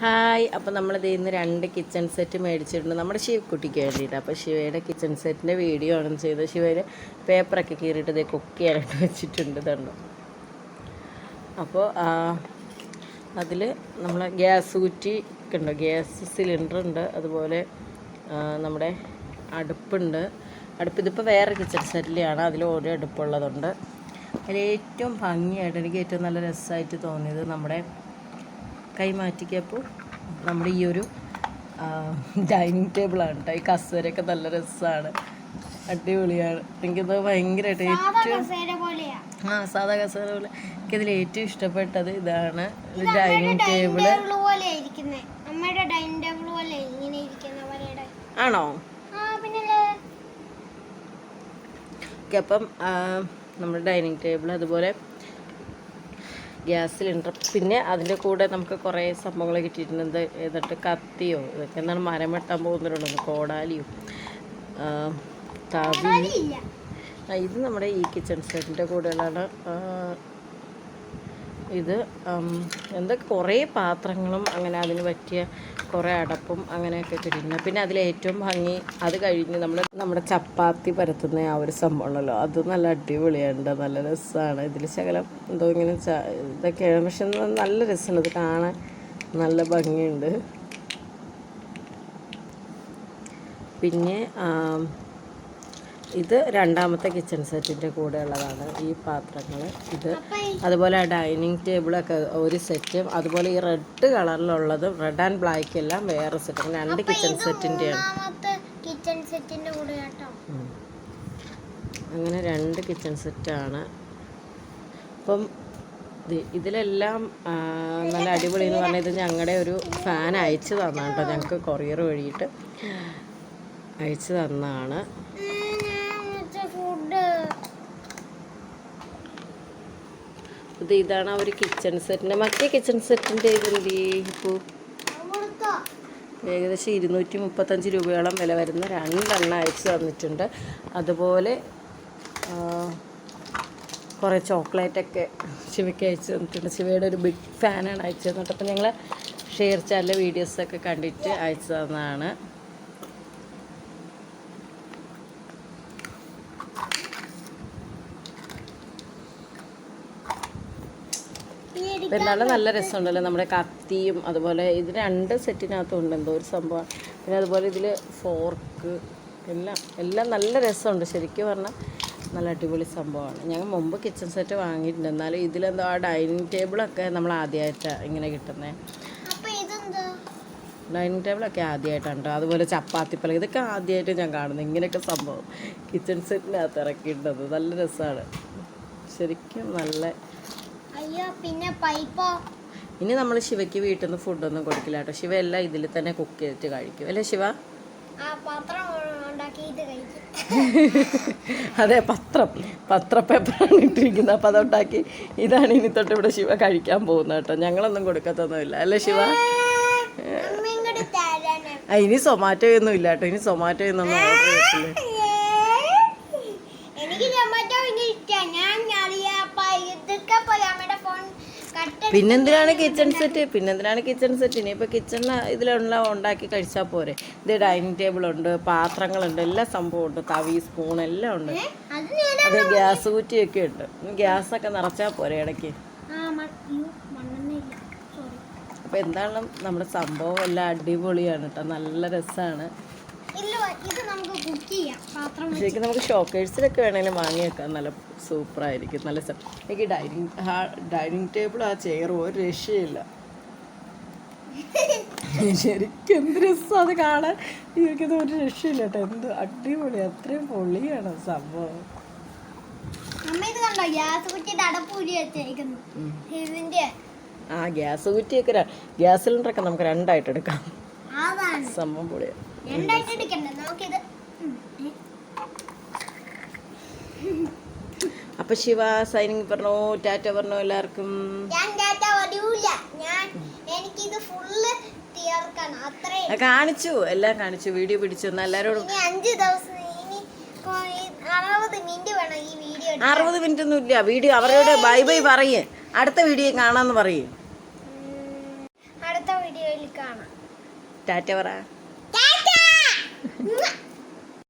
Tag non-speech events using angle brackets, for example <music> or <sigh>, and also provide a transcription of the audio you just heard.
Hi. അപ്പോൾ നമ്മൾ ഇന്ന് രണ്ട് കിച്ചൺ സെറ്റ് മേടിച്ചിട്ടുണ്ട്. നമ്മുടെ ശിവക്കുട്ടിക്ക് വേണ്ടിയിട്ട്. അപ്പോൾ ശിവയുടെ കിച്ചൺ സെറ്റിന്റെ വീഡിയോ ആണ് ചെയ്തത്. ശിവയുടെ പേപ്പറൊക്കെ കീറിയിട്ട് ഇതേ കുക്ക് ചെയ്യാനായിട്ട് വെച്ചിട്ടുണ്ട് ഇതുണ്ട് അപ്പോൾ അതിൽ നമ്മൾ ഗ്യാസ് കുറ്റി ഉണ്ട് ഗ്യാസ് സിലിണ്ടർ ഉണ്ട്. അതുപോലെ നമ്മുടെ അടുപ്പുണ്ട്. അടുപ്പ് ഇതിപ്പോൾ വേറെ കിച്ചൺ സെറ്റിലാണ് അതിൽ ഓരോ അടുപ്പുള്ളതുണ്ട്. അതിൽ ഏറ്റവും ഭംഗിയായിട്ട് എനിക്ക് ഏറ്റവും നല്ല രസമായിട്ട് തോന്നിയത് നമ്മുടെ കൈമാറ്റിക്കപ്പോൾ നമ്മുടെ ഈ ഒരു ഡൈനിങ് ടേബിളാണ് കേട്ടോ ഈ കസേരയൊക്കെ നല്ല രസമാണ് അടിപൊളിയാണ്. എനിക്കത് ഭയങ്കരമായിട്ട് ഏറ്റവും ആ സാധാ കസേര പോലെ. എനിക്കതിൽ ഏറ്റവും ഇഷ്ടപ്പെട്ടത് ഇതാണ്. Dining table. ആണോ? അപ്പം നമ്മുടെ ഡൈനിങ് ടേബിൾ അതുപോലെ ഗ്യാസ് സിലിണ്ടർ. പിന്നെ അതിന്റെ കൂടെ നമുക്ക് കുറേ സംഭവങ്ങൾ കിട്ടിയിട്ടുണ്ട്. എന്നിട്ട് കത്തിയോ? ഇതൊക്കെ എന്താണ് മരം വെട്ടാൻ പോകുന്നവരുണ്ടോ? കോടാലിയോ തവി. ഇത് നമ്മുടെ ഈ കിച്ചൺ സെറ്റിന്റെ കൂടെയുള്ളതാണ് ഇത് എന്താ കുറേ പാത്രങ്ങളും അങ്ങനെ അതിന് പറ്റിയ കുറേ അടപ്പും അങ്ങനെയൊക്കെ കിട്ടിയിട്ടുണ്ട്. പിന്നെ അതിലേറ്റവും ഭംഗി അത് കഴിഞ്ഞ് നമ്മൾ നമ്മുടെ ചപ്പാത്തി പരത്തുന്ന ആ ഒരു സംഭവമാണല്ലോ അത് നല്ല അടിപൊളിയുണ്ട് നല്ല രസമാണ്. ഇതിൽ ശകലം എന്തോ ഇങ്ങനെ ഇതൊക്കെയാണ്. പക്ഷെ നല്ല രസമാണ് ഇത് കാണാൻ നല്ല ഭംഗിയുണ്ട്. പിന്നെ ഇത് രണ്ടാമത്തെ കിച്ചൺ സെറ്റിന്റെ കൂടെ ഉള്ളതാണ് ഈ പാത്രങ്ങൾ ഇത് അതുപോലെ ഡൈനിങ് ടേബിളൊക്കെ ഒരു സെറ്റും അതുപോലെ ഈ റെഡ് കളറിലുള്ളതും റെഡ് ആൻഡ് ബ്ലാക്ക് എല്ലാം വേറെ സെറ്റും രണ്ട് കിച്ചൺ സെറ്റിന്റെയാണ് മൂന്നാമത്തെ കിച്ചൺ സെറ്റിന്റെ കൂടെ കേട്ടോ അങ്ങനെ രണ്ട് കിച്ചൺ സെറ്റാണ് അപ്പം ഇത് ഇതിലെല്ലാം നല്ല അടിപൊളി എന്ന് പറഞ്ഞാൽ ഇത് ഞങ്ങളുടെ ഒരു ഫാൻ അയച്ചു തന്നാണ് കേട്ടോ ഞങ്ങൾക്ക് കൊറിയർ വഴിയിട്ട് അയച്ചു തന്നതാണ് ഇത് ഇതാണ് ആ ഒരു കിച്ചൺ സെറ്റിന്റെ മറ്റേ കിച്ചൺ സെറ്റിന്റെ ഇതെന്ത് ഇപ്പോൾ ഏകദേശം ഇരുന്നൂറ്റി മുപ്പത്തഞ്ച് രൂപയോളം വില വരുന്ന രണ്ടെണ്ണം അയച്ചു തന്നിട്ടുണ്ട്. അതുപോലെ കുറേ ചോക്ലേറ്റൊക്കെ ശിവയ്ക്ക് അയച്ചു തന്നിട്ടുണ്ട്. ശിവയുടെ ഒരു ബിഗ് ഫാനാണ് അയച്ചു തന്നിട്ട് അപ്പോൾ ഞങ്ങൾ ഷെയർ ചാനലിലെ വീഡിയോസൊക്കെ കണ്ടിട്ട് അയച്ചു തന്നതാണ്. പെരുന്നാളിന് നല്ല രസമുണ്ടല്ലോ. നമ്മുടെ കത്തിയും അതുപോലെ ഇത് രണ്ട് സെറ്റിനകത്തും ഉണ്ട് എന്തോ ഒരു സംഭവം. പിന്നെ അതുപോലെ ഇതിൽ ഫോർക്ക് എല്ലാം എല്ലാം നല്ല രസമുണ്ട്. ശരിക്കും പറഞ്ഞാൽ നല്ല അടിപൊളി സംഭവമാണ്. ഞങ്ങൾ മുമ്പ് കിച്ചൺ സെറ്റ് വാങ്ങിയിട്ടുണ്ട്. എന്നാലും ഇതിലെന്തോ ആ ഡൈനിങ് ടേബിളൊക്കെ നമ്മൾ ആദ്യമായിട്ടാണ് ഇങ്ങനെ കിട്ടുന്നത് ഡൈനിങ് ടേബിളൊക്കെ ആദ്യമായിട്ടാണ് അതുപോലെ അതുപോലെ ചപ്പാത്തിപ്പല ഇതൊക്കെ ആദ്യമായിട്ട് ഞാൻ കാണുന്നത് ഇങ്ങനെയൊക്കെ സംഭവം. കിച്ചൺ സെറ്റിനകത്ത് ഇറക്കിയിട്ടത്. നല്ല രസമാണ് ശരിക്കും നല്ല അയ്യോ പിന്നെ പൈപ്പോ? ഇനി നമ്മൾ ശിവയ്ക്ക് വീട്ടിൽ നിന്ന് ഫുഡൊന്നും കൊടുക്കില്ല കേട്ടോ. ശിവ എല്ലാം ഇതിൽ തന്നെ കുക്ക് ചെയ്തിട്ട് കഴിക്കും. അല്ലേ ശിവ? <laughs> അതെ പത്രം. പത്ര പേപ്പറാണ് ഇട്ടിരിക്കുന്നത്. അപ്പം അതുണ്ടാക്കി ഇതാണ് ഇനി തൊട്ട് ഇവിടെ ശിവ കഴിക്കാൻ പോകുന്നത് കേട്ടോ. ഞങ്ങളൊന്നും കൊടുക്കത്തൊന്നുമില്ല. അല്ലേ ശിവ? ഇനി സൊമാറ്റോ ഒന്നും ഇല്ല കേട്ടോ. ഇനി സൊമാറ്റോ ഒന്നും ഓർഡർ ചെയ്തിട്ടില്ല പിന്നെന്തിനാണ് കിച്ചൺ സെറ്റ് പിന്നെന്തിനാണ് കിച്ചൺ സെറ്റ് ഇനിയിപ്പോൾ കിച്ചണിൽ ഇതിലുള്ള ഉണ്ടാക്കി കഴിച്ചാൽ പോരെ. ഇത് ഡൈനിങ് ടേബിൾ ഉണ്ട് പാത്രങ്ങളുണ്ട് എല്ലാ സംഭവം ഉണ്ട്. തവി സ്പൂൺ എല്ലാം ഉണ്ട്. അത് ഗ്യാസ് കുറ്റിയൊക്കെ ഉണ്ട്. ഗ്യാസ് ഒക്കെ നിറച്ചാൽ പോരെ ഇടയ്ക്ക്. അപ്പോൾ എന്താണ് നമ്മുടെ സംഭവം എല്ലാം അടിപൊളിയാണ് കേട്ടോ നല്ല രസമാണ് ഇത് നമുക്ക് കുക്ക് ചെയ്യാം. പാത്രം. ശരിക്കും നമുക്ക് ഷോക്കേഴ്സിലൊക്കെ വേണമെങ്കിലും വാങ്ങി നല്ല നല്ല സൂപ്പറായിരിക്കും. നല്ല എനിക്ക് ഡൈനിങ് ആ ഡൈനിങ് ടേബിൾ ആ ചെയർ ഒരു രക്ഷയില്ല. ശരിക്കും എന്ത് രസം അത് കാണാൻ. എനിക്കത് ഒരു രക്ഷയില്ല കേട്ടോ. എന്ത് അടിപൊളി. അത്രയും പൊളിയാണ് സംഭവം. അമ്മ ഇത് കണ്ടോ? ഗ്യാസ് കുറ്റിയുടെ അടപ്പൂരി വെച്ചേക്കുന്നു. ഇതിന്റെ ആ ഗ്യാസ് കുറ്റിയൊക്കെ ഗ്യാസ് സിലിണ്ടറൊക്കെ നമുക്ക് രണ്ടായിട്ട് എടുക്കാം. സംഭവം പൊളിയാണ് അപ്പോൾ ശിവ സൈനിങ് പറഞ്ഞു ടാറ്റ പറഞ്ഞു എല്ലാവർക്കും? കാണിച്ചു. എല്ലാം കാണിച്ചു. വീഡിയോ പിടിച്ചു. എല്ലാരോടും അഞ്ച് ദിവസം അറുപത് മിനിറ്റ് ഒന്നും ഇല്ല വീഡിയോ അവരോട് ബൈ ബൈ പറയേ. അടുത്ത വീഡിയോ കാണാന്ന് പറയേ. അടുത്ത വീഡിയോയിൽ കാണാം. ടാറ്റ പറ. Mwah! <laughs>